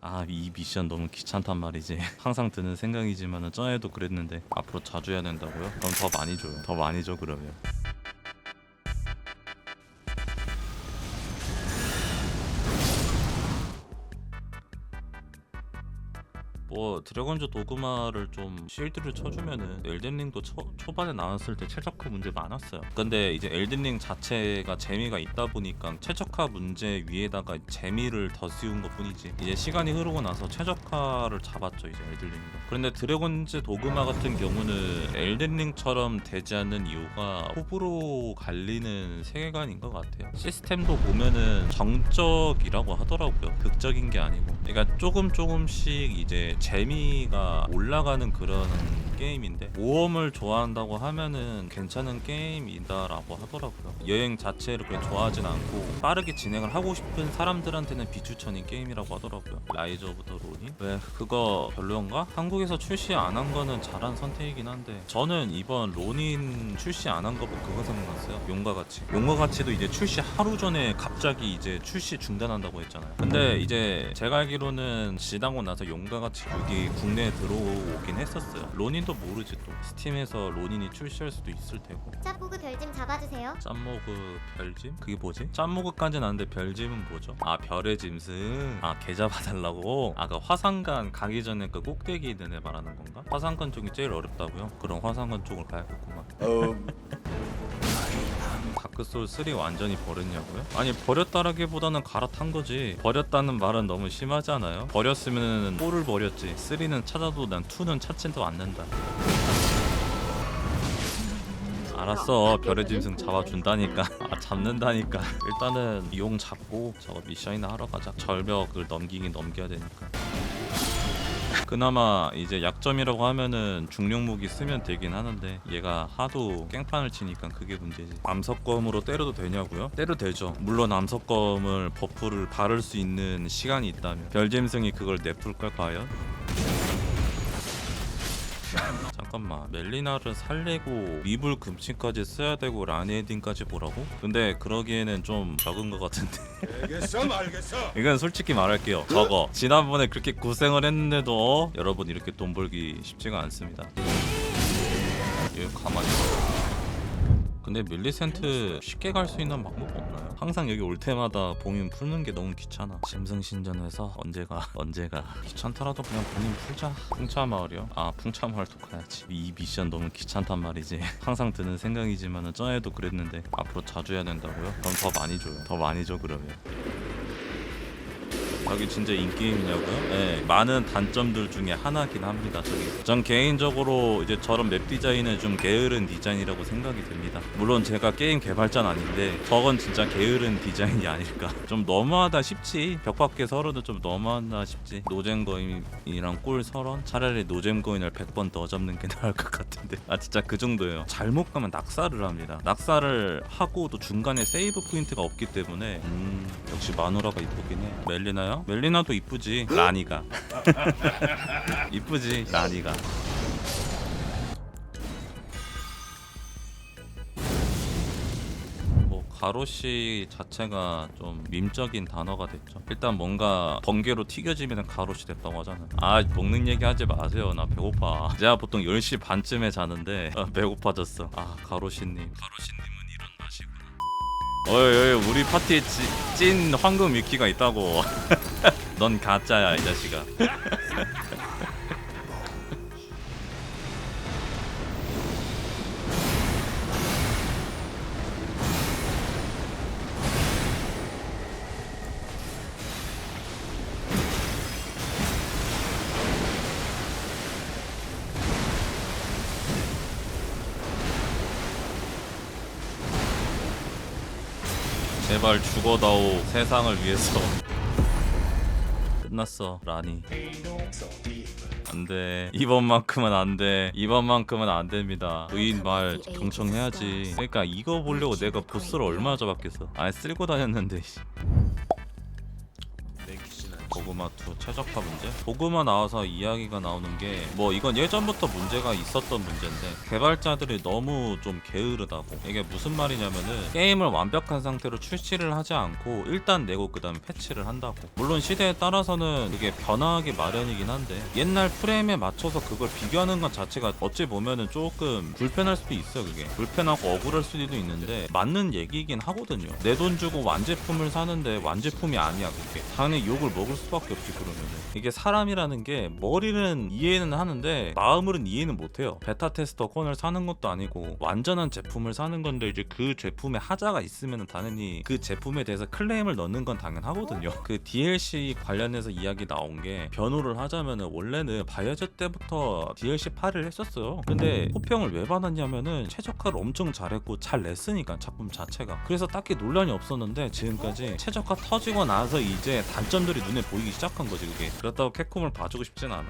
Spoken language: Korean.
아 이 미션 너무 귀찮단 말이지. 항상 드는 생각이지만은 전에도 그랬는데 앞으로 자주 해야 된다고요? 그럼 더 많이 줘요. 더 많이 줘 그러면 뭐 드래곤즈 도그마를 좀 실드를 쳐주면은 엘든링도 초, 초반에 나왔을 때 최적화 문제 많았어요. 근데 이제 엘든링 자체가 재미가 있다 보니까 최적화 문제 위에다가 재미를 더 씌운 것 뿐이지. 이제 시간이 흐르고 나서 최적화를 잡았죠 이제 엘든링도. 그런데 드래곤즈 도그마 같은 경우는 엘든링처럼 되지 않는 이유가 호불호 갈리는 세계관인 것 같아요. 시스템도 보면은 정적이라고 하더라고요. 극적인 게 아니고. 그러니까 조금 조금씩 이제 재미가 올라가는 그런 게임인데 모험을 좋아한다고 하면은 괜찮은 게임이다라고 하더라고요. 여행 자체를 그렇게 좋아하진 않고 빠르게 진행을 하고 싶은 사람들한테는 비추천인 게임이라고 하더라고요. 라이즈 오브 더 로니? 왜 그거 별로인가? 한국에서 출시 안 한 거는 잘한 선택이긴 한데 저는 이번 로닌 출시 안 한 거 보고 그거 생각났어요. 용과 같이. 용과 같이도 이제 출시 하루 전에 갑자기 이제 출시 중단한다고 했잖아요. 근데 이제 제가 알기로는 지나고 나서 용과 같이 여기 국내에 들어오긴 했었어요. 로닌도 모르지 또. 스팀에서 로닌이 출시할 수도 있을 테고. 짭보그 별좀 잡아주세요. 짬모그 별짐? 그게 뭐지? 짬모그까지는 아는데 별짐은 뭐죠? 아 별의 짐승 아 계좌 봐달라고? 아그 화산간 가기 전에 그 꼭대기 있는 애 말하는 건가? 화산간 쪽이 제일 어렵다고요? 그럼 화산간 쪽을 가야겠구만 다크 소울 3 완전히 버렸냐고요? 아니 버렸다라기보다는 갈아탄 거지. 버렸다는 말은 너무 심하지 않아요? 버렸으면 4를 버렸지. 3는 찾아도 난 2는 찾지도 않는다. 알았어. 별의 짐승 잡아준다니까. 아 잡는다니까. 일단은 용 잡고 저거 미션이나 하러 가자. 절벽을 넘기긴 넘겨야 되니까 그나마 이제 약점이라고 하면은 중력 무기 쓰면 되긴 하는데 얘가 하도 깽판을 치니까 그게 문제지 암석검으로 때려도 되냐고요? 때려도 되죠 물론 암석검을 버프를 바를 수 있는 시간이 있다면 별짐승이 그걸 내풀걸 과연? 잠깐만 멜리나를 살리고 미불 금치까지 써야 되고 라니에딘까지 보라고? 근데 그러기에는 좀 적은 것 같은데. 알겠어 말겠어. 이건 솔직히 말할게요. 저거. 지난번에 그렇게 고생을 했는데도 어? 여러분 이렇게 돈 벌기 쉽지가 않습니다. 이거 가만히 있어 근데 밀리센트 쉽게 갈 수 있는 방법 없나요? 항상 여기 올 때마다 봉인 풀는 게 너무 귀찮아 짐승 신전에서 언제가 언제가 귀찮더라도 그냥 봉인 풀자 풍차 마을이요? 아 풍차 마을 도 가야지 이 미션 너무 귀찮단 말이지 항상 드는 생각이지만은 전에도 그랬는데 앞으로 자주 해야 된다고요? 그럼 더 많이 줘요 더 많이 줘 그러면 여기 진짜 인게임이냐고요? 네, 많은 단점들 중에 하나긴 합니다. 저기. 전 개인적으로 이제 저런 맵 디자인은 좀 게으른 디자인이라고 생각이 듭니다. 물론 제가 게임 개발자는 아닌데 저건 진짜 게으른 디자인이 아닐까. 좀 너무하다 싶지. 벽 밖에 서로도 좀 너무하다 싶지. 노잼 거인이랑 꿀 서런? 차라리 노잼 거인을 100번 더 잡는 게 나을 것 같은데. 아 진짜 그 정도예요. 잘못 가면 낙사를 합니다. 낙사를 하고도 중간에 세이브 포인트가 없기 때문에 음 역시 마누라가 이쁘긴 해. 멜리나요? 멜리나도 이쁘지. 라니가. 이쁘지. 라니가. 뭐 가로시 자체가 좀 밈적인 단어가 됐죠. 일단 뭔가 번개로 튀겨지면 가로시 됐다고 하잖아요. 아 먹는 얘기 하지 마세요. 나 배고파. 제가 보통 10시 반쯤에 자는데 아, 배고파졌어. 아 가로시님. 맛이구나. 어이 우리 파티에 찌, 찐 황금 위키가 있다고. 넌 가짜야 이 자식아. 제발 죽어다오 세상을 위해서. 끝났어 라니. 안돼. 이번만큼은 안돼. 이번만큼은 안됩니다. 부인 말 경청해야지. 그러니까 이거 보려고 내가 보스를 얼마나 잡았겠어. 아예 쓸고 다녔는데 씨. 도그마 2 최적화 문제. 도그마 나와서 이야기가 나오는 게 뭐 이건 예전부터 문제가 있었던 문제인데 개발자들이 너무 좀 게으르다고. 이게 무슨 말이냐면은 게임을 완벽한 상태로 출시를 하지 않고 일단 내고 그 다음에 패치를 한다고. 물론 시대에 따라서는 그게 변화하기 마련이긴 한데 옛날 프레임에 맞춰서 그걸 비교하는 것 자체가 어찌 보면은 조금 불편할 수도 있어요. 그게 불편하고 억울할 수도 있는데 맞는 얘기이긴 하거든요. 내 돈 주고 완제품을 사는데 완제품이 아니야 그게. 당연히 욕을 먹을 수 밖에 없지 그러면은. 이게 사람이라는 게 머리는 이해는 하는데 마음으로는 이해는 못해요. 베타 테스터 건을 사는 것도 아니고 완전한 제품을 사는 건데 이제 그 제품에 하자가 있으면 당연히 그 제품에 대해서 클레임을 넣는 건 당연하거든요. 그 DLC 관련해서 이야기 나온 게 변호를 하자면은 원래는 바이오즈 때부터 DLC 8을 했었어요. 근데 호평을 왜 받았냐면은 최적화를 엄청 잘했고 잘 냈으니까 작품 자체가. 그래서 딱히 논란이 없었는데 지금까지 최적화 터지고 나서 이제 단점들이 눈에 보이기 시작한 거지 그게. 그렇다고 캡콤을 봐주고 싶진 않아.